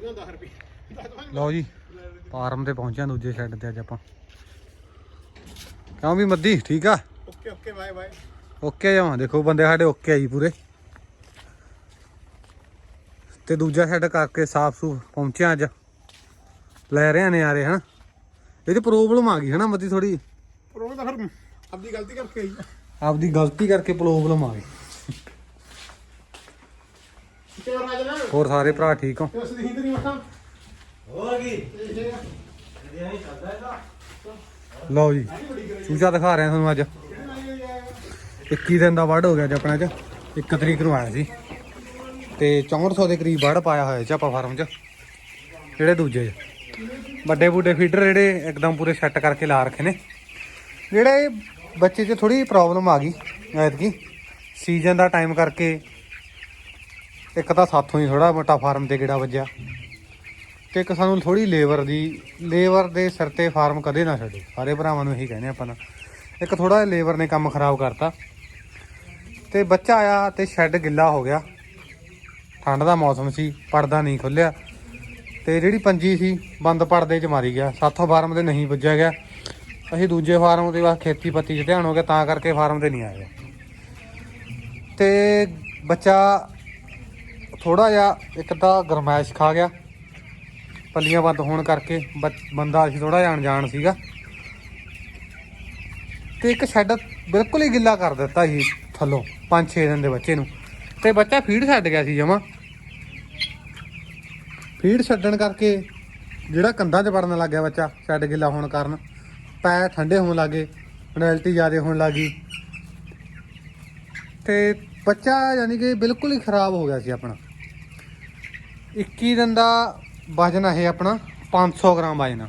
10 ਰੁਪਏ ਲਓ ਜੀ ਫਾਰਮ ਤੇ ਪਹੁੰਚਿਆ ਦੂਜੇ ਸ਼ੈੱਡ ਤੇ ਅੱਜ ਆਪਾਂ। ਕਿਉਂ ਵੀ ਮੱਦੀ ਠੀਕ ਆ? Okay okay bye bye. Okay ਜਾਵਾਂ ਦੇਖੋ ਬੰਦੇ ਸਾਡੇ ਓਕੇ ਆਈ ਪੂਰੇ। ਤੇ ਦੂਜਾ ਸ਼ੈੱਡ ਕਰਕੇ ਸਾਫ਼ ਸੂਫ ਪਹੁੰਚਿਆ ਅੱਜ। ਲੈ ਰਹੇ ਨੇ ਯਾਰੇ ਹਨਾ? ਇਹਦੀ ਪ੍ਰੋਬਲਮ ਆ ਗਈ ਹਨਾ ਮੱਦੀ ਥੋੜੀ ਪਰ ਉਹ ਤਾਂ ਫਿਰ ਆਪਦੀ ਗਲਤੀ ਕਰਕੇ ਆਈ। ਆਪਦੀ ਗਲਤੀ ਕਰਕੇ ਪ੍ਰੋਬਲਮ ਆ ਗਈ। ਤੇ ਰਾਜਨਾ ਹੋਰ ਸਾਰੇ ਭਰਾ ਠੀਕ ਹੋ? ਤੇ ਉਸ ਦੀ ਲਓ ਜੀ ਚੂਚਾ ਦਿਖਾ ਰਿਹਾ ਤੁਹਾਨੂੰ ਅੱਜ। 21 ਦਿਨ ਦਾ ਵੱਢ ਹੋ ਗਿਆ ਅੱਜ ਆਪਣਾ ਚ 1 ਤਰੀਕ ਨੂੰ ਆਇਆ ਸੀ। ਤੇ 6400 ਦੇ ਕਰੀਬ ਵੱਢ ਪਾਇਆ ਹੋਇਆ ਸੀ ਆਪਾਂ ਫਾਰਮ 'ਚ। ਜਿਹੜੇ ਦੂਜੇ? 'ਚ ਵੱਡੇ ਬੂਡੇ ਫੀਡਰ ਜਿਹੜੇ ਇੱਕਦਮ ਪੂਰੇ ਸੈੱਟ ਕਰਕੇ ਲਾ ਰੱਖੇ ਨੇ। ਜਿਹੜੇ ਬੱਚੇ 'ਚ ਥੋੜੀ ਪ੍ਰੋਬਲਮ ਆ ਗਈ ਐਤਕੀ। ਸੀਜ਼ਨ ਦਾ ਟਾਈਮ ਕਰਕੇ ਇੱਕ ਤਾਂ ਸਾਥੋਂ ਹੀ ਥੋੜਾ ਮੋਟਾ ਫਾਰਮ ਤੇ ਗੇੜਾ ਵੱਜਿਆ ਤੇ ਇੱਕ ਸਾਨੂੰ ਥੋੜੀ ਲੇਬਰ ਦੀ, ਲੇਬਰ ਦੇ ਸਿਰ ਤੇ ਫਾਰਮ ਕਦੇ ਨਾ ਛੱਡੋ। ਸਾਰੇ ਭਰਾਵਾਂ ਨੂੰ ਇਹੀ ਕਹਿੰਦੇ ਆਪਾਂ ਨਾ ਇੱਕ ਥੋੜਾ ਲੇਬਰ ਨੇ ਕੰਮ ਖਰਾਬ ਕਰਤਾ ਤੇ ਬੱਚਾ ਆਇਆ ਤੇ ਸ਼ੈੱਡ ਗਿੱਲਾ ਹੋ ਗਿਆ। ਠੰਡ ਦਾ ਮੌਸਮ ਸੀ, ਪਰਦਾ ਨਹੀਂ ਖੁੱਲਿਆ ਤੇ ਜਿਹੜੀ ਪੰਜੀ ਸੀ ਬੰਦ ਪਰਦੇ 'ਚ ਮਾਰੀ ਗਿਆ। ਸਾਥੋਂ ਫਾਰਮ ਤੇ ਨਹੀਂ ਵੱਜਿਆ ਗਿਆ। ਅਸੀਂ ਦੂਜੇ ਫਾਰਮ ਤੇ ਬਸ ਖੇਤੀ ਪੱਤੀ 'ਚ ਧਿਆਨ ਹੋ ਗਿਆ, ਤਾਂ ਕਰਕੇ ਫਾਰਮ ਤੇ ਨਹੀਂ ਆਏ ਤੇ ਬੱਚਾ ਥੋੜਾ ਜਿਹਾ ਇੱਕ ਤਾਂ ਗਰਮੈਸ਼ ਖਾ ਗਿਆ। ਪੱਲੀਆਂ ਬੰਦ ਹੋਣ ਕਰਕੇ ਬ- ਬੰਦਾ ਅਸੀਂ ਥੋੜਾ ਜਿਹਾ ਅਣਜਾਣ ਸੀਗਾ। ਤੇ ਇੱਕ ਸ਼ੈੱਡ ਬਿਲਕੁਲ ਹੀ ਗਿੱਲਾ ਕਰ ਦਿੱਤਾ ਸੀ ਥੱਲੋਂ 5-6 ਦਿਨ ਦੇ ਬੱਚੇ ਨੂੰ। ਤੇ ਬੱਚਾ ਫੀਡ ਛੱਡ ਗਿਆ ਸੀ ਜਮਾ। ਫੀਡ ਛੱਡਣ ਕਰਕੇ ਜਿਹੜਾ ਕੰਧਾਂ 'ਚ ਵੜਨ ਲੱਗ ਗਿਆ ਬੱਚਾ ਸ਼ੈੱਡ ਗਿੱਲਾ ਹੋਣ ਕਾਰਨ। ਪੈਰ ਠੰਡੇ ਹੋਣ ਲੱਗੇ ਪੈਨਲਟੀ ਜ਼ਿਆਦਾ ਹੋਣ ਲੱਗੀ। ਤੇ ਬੱਚਾ ਯਾਨੀ ਕਿ ਬਿਲਕੁਲ ਹੀ ਖਰਾਬ ਹੋ ਗਿਆ ਸੀ ਆਪਣਾ। 21 ਦਿਨ ਦਾ ਵਜਨ ਇਹ ਆਪਣਾ 500 ਗ੍ਰਾਮ ਵਜਨ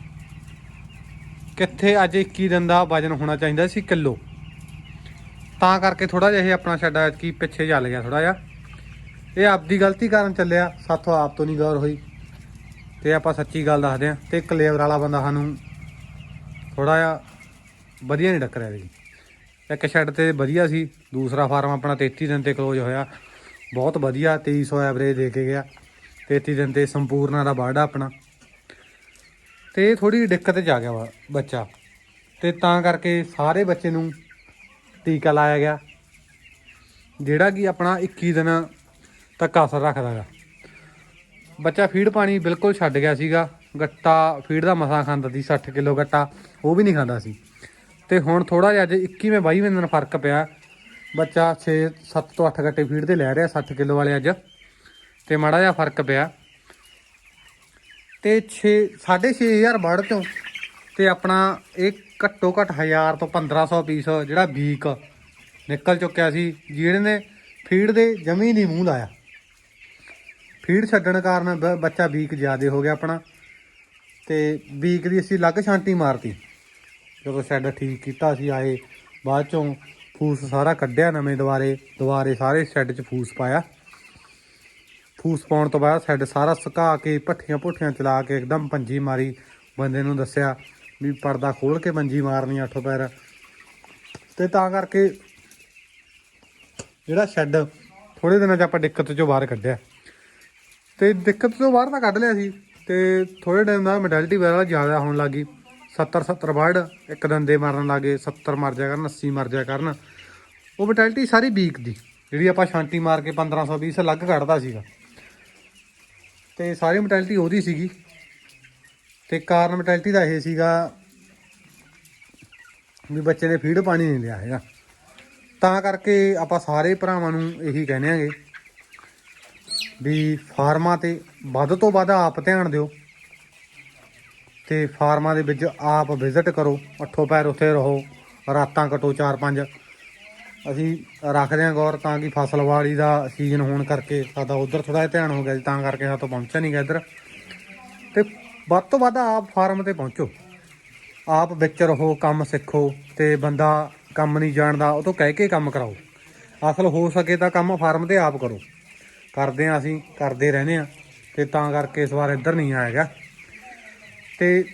ਕਿੱਥੇ ਅੱਜ 21 ਦਿਨ ਦਾ ਵਜਨ ਹੋਣਾ ਚਾਹੀਦਾ ਸੀ ਕਿਲੋ? ਤਾਂ ਕਰਕੇ ਥੋੜਾ ਜਿਹਾ ਇਹ ਆਪਣਾ ਛੱਡਾ ਕਿ ਪਿੱਛੇ ਚੱਲ ਗਿਆ ਥੋੜਾ ਜਿਹਾ। ਇਹ ਆਪਦੀ ਗਲਤੀ ਕਾਰਨ ਚੱਲਿਆ, ਸਾਥੋਂ ਆਪ ਤੋਂ ਨਹੀਂ ਗੌਰ ਹੋਈ। ਤੇ ਆਪਾਂ ਸੱਚੀ ਗੱਲ ਦੱਸਦੇ ਆ ਤੇ ਇੱਕ ਲੇਬਰ ਵਾਲਾ ਬੰਦਾ ਸਾਨੂੰ ਥੋੜਾ ਜਿਹਾ ਵਧੀਆ ਨਹੀਂ ਟੱਕਰਿਆ ਜੀ ਇੱਕ ਸ਼ੈੱਡ ਤੇ ਵਧੀਆ ਸੀ, ਦੂਸਰਾ ਫਾਰਮ ਆਪਣਾ 33 ਦਿਨ ਤੇ ਕਲੋਜ਼ ਹੋਇਆ। ਬਹੁਤ ਵਧੀਆ 2300 ਐਵਰੇਜ ਦੇ ਕੇ ਗਿਆ। 33 ਦਿਨ ਤੇ ਸੰਪੂਰਨਾ ਦਾ ਬਾੜਾ ਆਪਣਾ। ਤੇ ਥੋੜੀ ਦਿੱਕਤ ਚ ਆ ਗਿਆ ਵਾ ਬੱਚਾ। ਤੇ ਤਾਂ ਕਰਕੇ ਸਾਰੇ ਬੱਚੇ ਨੂੰ ਟੀਕਾ ਲਾਇਆ ਗਿਆ। ਜਿਹੜਾ ਕਿ ਆਪਣਾ 21 ਦਿਨ ਤੱਕ ਅਸਰ ਰੱਖਦਾ ਗਾ। ਬੱਚਾ ਫੀਡ ਪਾਣੀ ਬਿਲਕੁਲ ਛੱਡ ਗਿਆ ਸੀਗਾ। ਗੱਟਾ, ਫੀਡ ਦਾ ਮਸਾ ਖਾਂਦਾ ਸੀ 60 ਕਿਲੋ ਗੱਟਾ, ਉਹ ਵੀ ਨਹੀਂ ਖਾਂਦਾ ਸੀ। ਤੇ ਹੁਣ ਥੋੜਾ ਜਿਹਾ ਅੱਜ 21ਵੇਂ 22ਵੇਂ ਦਿਨ ਫ਼ਰਕ ਪਿਆ। ਬੱਚਾ 6 7 ਤੋਂ 8 ਗੱਟੇ ਫੀਡ ਦੇ ਲੈ ਰਿਹਾ 60 ਕਿਲੋ ਵਾਲੇ ਅੱਜ। ਤੇ ਮਾੜਾ ਜਿਹਾ ਫ਼ਰਕ ਪਿਆ। ਤੇ 6 6500 ਵੜ ਚੋਂ ਤੇ ਆਪਣਾ ਇਹ ਘੱਟੋ ਘੱਟ 1000 ਤੋਂ 1500 ਪੀਸ ਜਿਹੜਾ ਵੀਕ ਨਿਕਲ ਚੁੱਕਿਆ ਸੀ, ਜਿਹੜੇ ਨੇ ਫੀਡ ਦੇ ਜਮੀ ਨਹੀਂ ਮੂੰਹ ਲਾਇਆ। ਫੀਡ ਛੱਡਣ ਕਾਰਨ ਬ- ਬੱਚਾ ਵੀਕ ਜ਼ਿਆਦੇ ਹੋ ਗਿਆ ਆਪਣਾ। ਤੇ ਵੀਕ ਦੀ ਅਸੀਂ ਲੱਗ ਛਾਂਟੀ ਮਾਰਤੀ। ਜਦੋਂ ਸ਼ੈੱਡ ਠੀਕ ਕੀਤਾ ਸੀ, ਆਏ, ਬਾਅਦ ਚੋਂ ਫੂਸ ਸਾਰਾ ਕੱਢਿਆ ਨਵੇਂ ਦੁਬਾਰੇ ਦੁਬਾਰੇ ਸਾਰੇ ਸ਼ੈੱਡ 'ਚ ਫੂਸ ਪਾਇਆ। ਫੂਸ ਪਾਉਣ ਤੋਂ ਬਾਅਦ ਸ਼ੈੱਡ ਸਾਰਾ ਸੁਕਾ ਕੇ, ਭੱਠੀਆਂ ਭੁੱਠੀਆਂ ਚਲਾ ਕੇ ਇੱਕਦਮ ਪੰਜੀ ਮਾਰੀ। ਬੰਦੇ ਨੂੰ ਦੱਸਿਆ ਵੀ ਪਰਦਾ ਖੋਲ ਕੇ ਪੰਜੀ ਮਾਰਨੀ ਅੱਠੋ ਪੈਰ। ਤੇ ਤਾਂ ਕਰਕੇ ਜਿਹੜਾ ਸ਼ੈੱਡ ਥੋੜੇ ਦਿਨਾਂ 'ਚ ਆਪਾਂ ਦਿੱਕਤ 'ਚੋਂ ਬਾਹਰ ਕੱਢਿਆ। ਤੇ ਦਿੱਕਤ ਤੋਂ ਬਾਹਰ ਤਾਂ ਕੱਢ ਲਿਆ ਸੀ। ਤੇ ਥੋੜੇ ਟਾਈਮ ਦਾ ਮੈਟੈਲਿਟੀ ਵਗੈਰਾ ਜ਼ਿਆਦਾ ਹੋਣ ਲੱਗੀ 70 70 ਵਰਡ ਇੱਕ ਦੰਦੇ ਦੇ ਮਾਰਨ ਲੱਗੇ 70 ਮਰ ਜਾ ਕਰਨ 80 ਮਰ ਜਾ ਕਰਨ। ਉਹ ਮੈਂਟੈਲਿਟੀ ਸਾਰੀ ਵੀਕ ਦੀ। ਜਿਹੜੀ ਆਪਾਂ ਸ਼ਾਂਤੀ ਮਾਰ ਕੇ 1520 ਅਲੱਗ ਕੱਢਦਾ ਸੀਗਾ। ਤੇ ਸਾਰੀ ਮੈਟੈਲਿਟੀ ਉਹਦੀ ਸੀਗੀ। ਤੇ ਕਾਰਨ ਮੈਟੈਲਿਟੀ ਦਾ ਇਹ ਸੀਗਾ ਵੀ ਬੱਚੇ ਨੇ ਫੀਡ ਪਾਣੀ ਨਹੀਂ ਲਿਆ ਹੈਗਾ। ਤਾਂ ਕਰਕੇ ਆਪਾਂ ਸਾਰੇ ਭਰਾਵਾਂ ਨੂੰ ਇਹੀ ਕਹਿੰਦੇ ਆਂਗੇ ਵੀ ਫਾਰਮਾਂ ਤੇ ਵੱਧ ਤੋਂ ਵੱਧ ਆਪ ਧਿਆਨ ਦਿਓ ਤੇ ਫਾਰਮਾਂ ਦੇ ਵਿੱਚ ਆਪ ਵਿਜ਼ਿਟ ਕਰੋ, ਅੱਠੋ ਪੈਰ ਉੱਥੇ ਰਹੋ, ਰਾਤਾਂ ਕਟੋ 4-5 ਅਸੀਂ ਰੱਖਦੇ ਹਾਂ ਗੌਰ ਤਾਂ ਕਿ ਫਸਲ ਵਾਲੀ ਦਾ ਸੀਜ਼ਨ ਹੋਣ ਕਰਕੇ ਸਾਡਾ ਉਧਰ ਥੋੜਾ ਜਿਹਾ ਧਿਆਨ ਹੋ ਗਿਆ ਜੀ, ਤਾਂ ਕਰਕੇ ਸਾਤੋਂ ਪਹੁੰਚਿਆ ਨਹੀਂ ਗਿਆ ਇੱਧਰ। ਤੇ ਵੱਧ ਤੋਂ ਵੱਧ ਆਪ ਫਾਰਮ ਤੇ ਪਹੁੰਚੋ। ਆਪ ਵਿੱਚ ਰਹੋ, ਕੰਮ ਸਿੱਖੋ ਤੇ ਬੰਦਾ ਕੰਮ ਨਹੀਂ ਜਾਣਦਾ, ਉਹ ਤੋਂ ਕਹਿ ਕੇ ਕੰਮ ਕਰਾਓ। ਅਸਲ ਹੋ ਸਕੇ ਤਾਂ ਕੰਮ ਫਾਰਮ ਤੇ ਆਪ ਕਰੋ। ਕਰਦੇ ਆ ਅਸੀਂ, ਕਰਦੇ ਰਹਿੰਦੇ ਆ ਤੇ ਤਾਂ ਕਰਕੇ ਇਸ ਵਾਰ ਇੱਧਰ ਨਹੀਂ ਆਏਗਾ। ਤੇ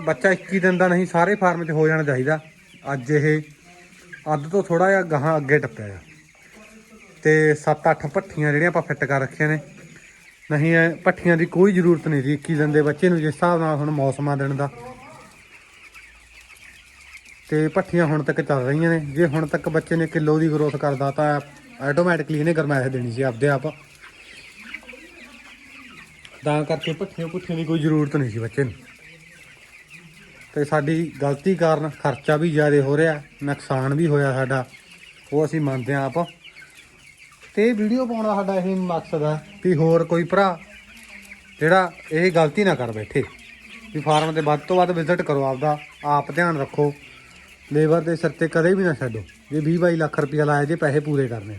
ਬੱਚਾ 21 ਦਿਨ ਦਾ ਨਹੀਂ, ਸਾਰੇ ਫਾਰਮ 'ਚ ਹੋ ਜਾਣਾ ਚਾਹੀਦਾ। ਅੱਜ ਇਹ ਅੱਧ ਤੋਂ ਥੋੜਾ ਜਿਹਾ ਗਾਹਾਂ ਅੱਗੇ ਟੱਪਿਆ ਆ। ਤੇ 7-8 ਪੱਠੀਆਂ ਜਿਹੜੀਆਂ ਆਪਾਂ ਫਿੱਟ ਕਰ ਰੱਖੀਆਂ ਨੇ। ਨਹੀਂ, ਇਹ ਪੱਠੀਆਂ ਦੀ ਕੋਈ ਜ਼ਰੂਰਤ ਨਹੀਂ ਸੀ 21 ਦਿਨ ਦੇ ਬੱਚੇ ਨੂੰ, ਜਿਸ ਹਿਸਾਬ ਨਾਲ ਹੁਣ ਮੌਸਮ ਆ ਦਿਨ ਦਾ। ਤੇ ਪੱਠੀਆਂ ਹੁਣ ਤੱਕ ਚੱਲ ਰਹੀਆਂ ਨੇ। ਜੇ ਹੁਣ ਤੱਕ ਬੱਚੇ ਨੇ ਕਿਲੋ ਦੀ ਗਰੋਥ ਕਰਦਾ ਤਾਂ ਆਟੋਮੈਟਿਕਲੀ ਇਹਨੇ ਗਰਮਾਇਸ ਦੇਣੀ ਸੀ ਆਪਦੇ ਆਪ। ਤਾਂ ਕਰਕੇ ਪੱਠੀਆਂ ਪੁੱਠੀਆਂ ਦੀ ਕੋਈ ਜ਼ਰੂਰਤ ਨਹੀਂ ਸੀ ਬੱਚੇ ਨੂੰ। ਤੇ ਸਾਡੀ ਗਲਤੀ ਕਾਰਨ ਖਰਚਾ ਵੀ ਜ਼ਿਆਦਾ ਹੋ ਰਿਹਾ, ਨੁਕਸਾਨ ਵੀ ਹੋਇਆ ਸਾਡਾ, ਉਹ ਅਸੀਂ ਮੰਨਦੇ ਹਾਂ ਆਪ। ਤੇ ਵੀਡੀਓ ਪਾਉਣ ਦਾ ਸਾਡਾ ਇਹ ਮਕਸਦ ਹੈ ਵੀ ਹੋਰ ਕੋਈ ਭਰਾ ਜਿਹੜਾ ਇਹ ਗਲਤੀ ਨਾ ਕਰ ਬੈਠੇ, ਵੀ ਫਾਰਮ ਤੇ ਵੱਧ ਤੋਂ ਵੱਧ ਵਿਜ਼ਿਟ ਕਰੋ ਆਪਦਾ, ਆਪ ਧਿਆਨ ਰੱਖੋ, ਲੇਬਰ ਦੇ ਸਿਰ ਤੇ ਕਦੇ ਵੀ ਨਾ ਛੱਡੋ, ਜੇ 20 22 ਲੱਖ ਰੁਪਇਆ ਲਾਇਆ ਜੇ ਪੈਸੇ ਪੂਰੇ ਕਰਨੇ।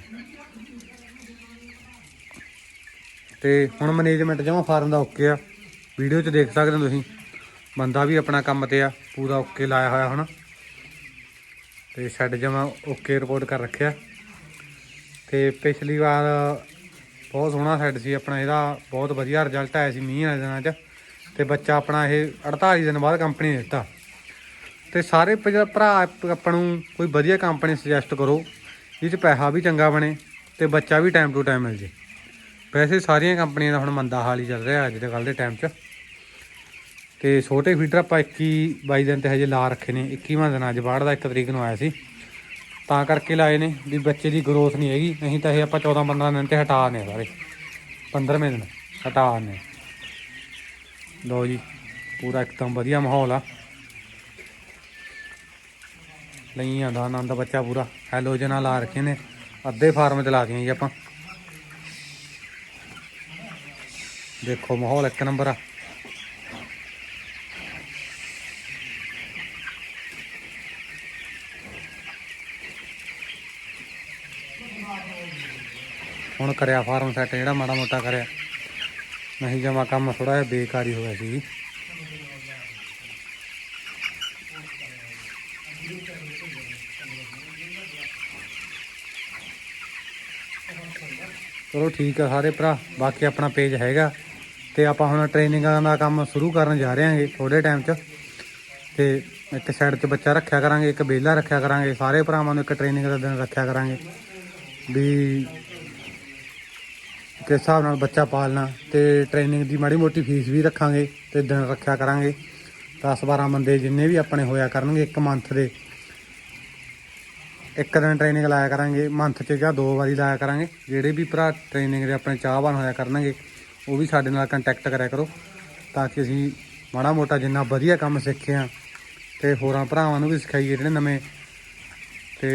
ਤੇ ਹੁਣ ਮੈਨੇਜਮੈਂਟ ਜਮਾ ਫਾਰਮ ਦਾ ਓਕੇ ਆ, ਵੀਡੀਓ 'ਚ ਦੇਖ ਸਕਦੇ ਹੋ ਤੁਸੀਂ। ਬੰਦਾ ਵੀ ਆਪਣਾ ਕੰਮ ਤੇ ਆ, ਪੂਰਾ ਓਕੇ ਲਾਇਆ ਹੋਇਆ ਹੁਣ। ਤੇ ਸ਼ੈੱਡ ਜਮਾ ਓਕੇ ਰਿਪੋਰਟ ਕਰ ਰੱਖਿਆ। ਤੇ ਪਿਛਲੀ ਵਾਰ ਬਹੁਤ ਸੋਹਣਾ ਸੈੱਟ ਸੀ ਆਪਣਾ, ਇਹਦਾ ਬਹੁਤ ਵਧੀਆ ਰਿਜ਼ਲਟ ਆਇਆ ਸੀ ਮੀਂਹ ਵਾਲੇ ਦਿਨਾਂ 'ਚ। ਤੇ ਬੱਚਾ ਆਪਣਾ ਇਹ 48 ਦਿਨ ਬਾਅਦ ਕੰਪਨੀ ਨੇ ਦਿੱਤਾ। ਤੇ ਸਾਰੇ ਭਰਾ ਆਪ- ਆਪਾਂ ਨੂੰ ਕੋਈ ਵਧੀਆ ਕੰਪਨੀ ਸੁਜੈਸਟ ਕਰੋ ਜਿਹ 'ਚ ਪੈਸਾ ਵੀ ਚੰਗਾ ਬਣੇ ਤੇ ਬੱਚਾ ਵੀ ਟਾਈਮ ਟੂ ਟਾਈਮ ਮਿਲ ਜੇ। ਵੈਸੇ ਸਾਰੀਆਂ ਕੰਪਨੀਆਂ ਦਾ ਹੁਣ ਮੰਦਾ ਹਾਲ ਹੀ ਚੱਲ ਰਿਹਾ ਅੱਜ ਦੇ ਕੱਲ ਦੇ ਟਾਈਮ 'ਚ। ਤੇ ਛੋਟੇ ਫੀਡਰ ਆਪਾਂ 21 22 ਦਿਨ ਤੇ ਹਜੇ ਲਾ ਰੱਖੇ ਨੇ 21ਵਾਂ ਦਿਨ ਅੱਜ ਬਾੜ ਦਾ 1 ਤਰੀਕ ਨੂੰ ਆਇਆ ਸੀ। ਤਾਂ ਕਰਕੇ ਲਾਏ ਨੇ ਵੀ ਬੱਚੇ ਦੀ ਗਰੋਥ ਨਹੀਂ ਹੈਗੀ, ਨਹੀਂ ਤਾਂ ਇਹ ਆਪਾਂ 14 15 ਦਿਨ ਤੇ ਹਟਾ ਨੇ ਸਾਰੇ। 15ਵੇਂ ਦਿਨ ਹਟਾ ਨੇ ਲੋ ਜੀ, ਪੂਰਾ ਇੱਕਦਮ ਵਧੀਆ ਮਾਹੌਲ ਆ। ਲਈ ਆਂਦਾ ਆਨੰਦ ਬੱਚਾ ਪੂਰਾ ਹੈਲੋਜਨਾਂ ਲਾ ਰੱਖੇ ਨੇ, ਅੱਧੇ ਫਾਰਮ ਤੇ ਲਾ ਦੀਆਂ ਜੀ ਆਪਾਂ। ਦੇਖੋ ਮਾਹੌਲ ਇੱਕ ਨੰਬਰ ਆ। ਹੁਣ ਕਰਿਆ ਫਾਰਮ ਸੈੱਟ ਜਿਹੜਾ ਮਾੜਾ ਮੋਟਾ ਕਰਿਆ। ਨਹੀਂ ਜਮਾ ਕੰਮ ਥੋੜਾ ਜਿਹਾ ਬੇਕਾਰੀ ਹੋ ਗਿਆ ਸੀ। ਜੀ ਚਲੋ ਠੀਕ ਆ ਸਾਰੇ ਭਰਾ, ਬਾਕੀ ਆਪਣਾ ਪੇਜ ਹੈਗਾ। ਤੇ ਆਪਾਂ ਹੁਣ ਟ੍ਰੇਨਿੰਗਾਂ ਦਾ ਕੰਮ ਸ਼ੁਰੂ ਕਰਨ ਜਾ ਰਹੇ ਹਾਂਗੇ ਥੋੜੇ ਟਾਈਮ 'ਚ। ਤੇ ਇੱਕ ਸਾਈਡ 'ਤੇ ਬੱਚਾ ਰੱਖਿਆ ਕਰਾਂਗੇ, ਇੱਕ ਬੇਲਾ ਰੱਖਿਆ ਕਰਾਂਗੇ। ਸਾਰੇ ਭਰਾਵਾਂ ਨੂੰ ਇੱਕ ਟ੍ਰੇਨਿੰਗ ਦਾ ਦਿਨ ਰੱਖਿਆ ਕਰਾਂਗੇ। ਵੀ ਕਿਸ ਹਿਸਾਬ ਨਾਲ ਬੱਚਾ ਪਾਲਣਾ ਤੇ ਟ੍ਰੇਨਿੰਗ ਦੀ ਮਾੜੀ ਮੋਟੀ ਫੀਸ ਵੀ ਰੱਖਾਂਗੇ ਤੇ ਦਿਨ ਰੱਖਿਆ ਕਰਾਂਗੇ। 10 12 ਬੰਦੇ ਜਿੰਨੇ ਵੀ ਆਪਣੇ ਹੋਇਆ ਕਰਨਗੇ ਇੱਕ ਮੰਥ ਦੇ। ਇੱਕ ਦਿਨ ਟ੍ਰੇਨਿੰਗ ਲਾਇਆ ਕਰਾਂਗੇ ਮੰਥ 'ਚ ਜਾਂ ਦੋ ਵਾਰੀ ਲਾਇਆ ਕਰਾਂਗੇ। ਜਿਹੜੇ ਵੀ ਭਰਾ ਟ੍ਰੇਨਿੰਗ ਦੇ ਆਪਣੇ ਚਾਹਵਾਨ ਹੋਇਆ ਕਰਨਗੇ, ਉਹ ਵੀ ਸਾਡੇ ਨਾਲ ਕੰਟੈਕਟ ਕਰਿਆ ਕਰੋ ਤਾਂ ਕਿ ਅਸੀਂ ਮਾੜਾ ਮੋਟਾ ਜਿੰਨਾ ਵਧੀਆ ਕੰਮ ਸਿੱਖਿਆ ਤੇ ਹੋਰਾਂ ਭਰਾਵਾਂ ਨੂੰ ਵੀ ਸਿਖਾਈਏ ਜਿਹੜੇ ਨਵੇਂ ਤੇ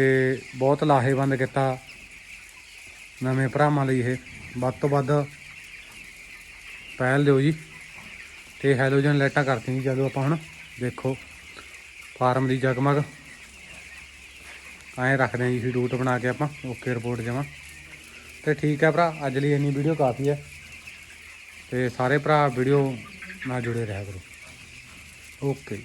ਬਹੁਤ ਲਾਹੇਵੰਦ ਕੀਤਾ ਨਵੇਂ ਭਰਾਵਾਂ ਲਈ ਇਹ। ਵੱਧ ਤੋਂ ਵੱਧ ਪਹਿਲ ਦਿਓ ਜੀ। ਤੇ ਹੈਲੋਜਨ ਲਾਈਟਾਂ ਕਰਤੀਆਂ ਜੀ ਜਦੋਂ ਆਪਾਂ ਹੁਣ ਦੇਖੋ, ਫਾਰਮ ਦੀ ਜਗਮਗ। ਐਂ ਰੱਖਦੇ ਹਾਂ ਜੀ ਸ਼ਡਿਊਟ ਬਣਾ ਕੇ ਆਪਾਂ ਓਕੇ ਰਿਪੋਰਟ ਜਮਾ। ਤੇ ਠੀਕ ਹੈ ਭਰਾ, ਅੱਜ ਲਈ ਇੰਨੀ ਵੀਡੀਓ ਕਾਫੀ ਹੈ। ਤੇ ਸਾਰੇ ਭਰਾ ਵੀਡੀਓ ਨਾਲ ਜੁੜੇ ਰਿਹਾ ਕਰੋ। ਓਕੇ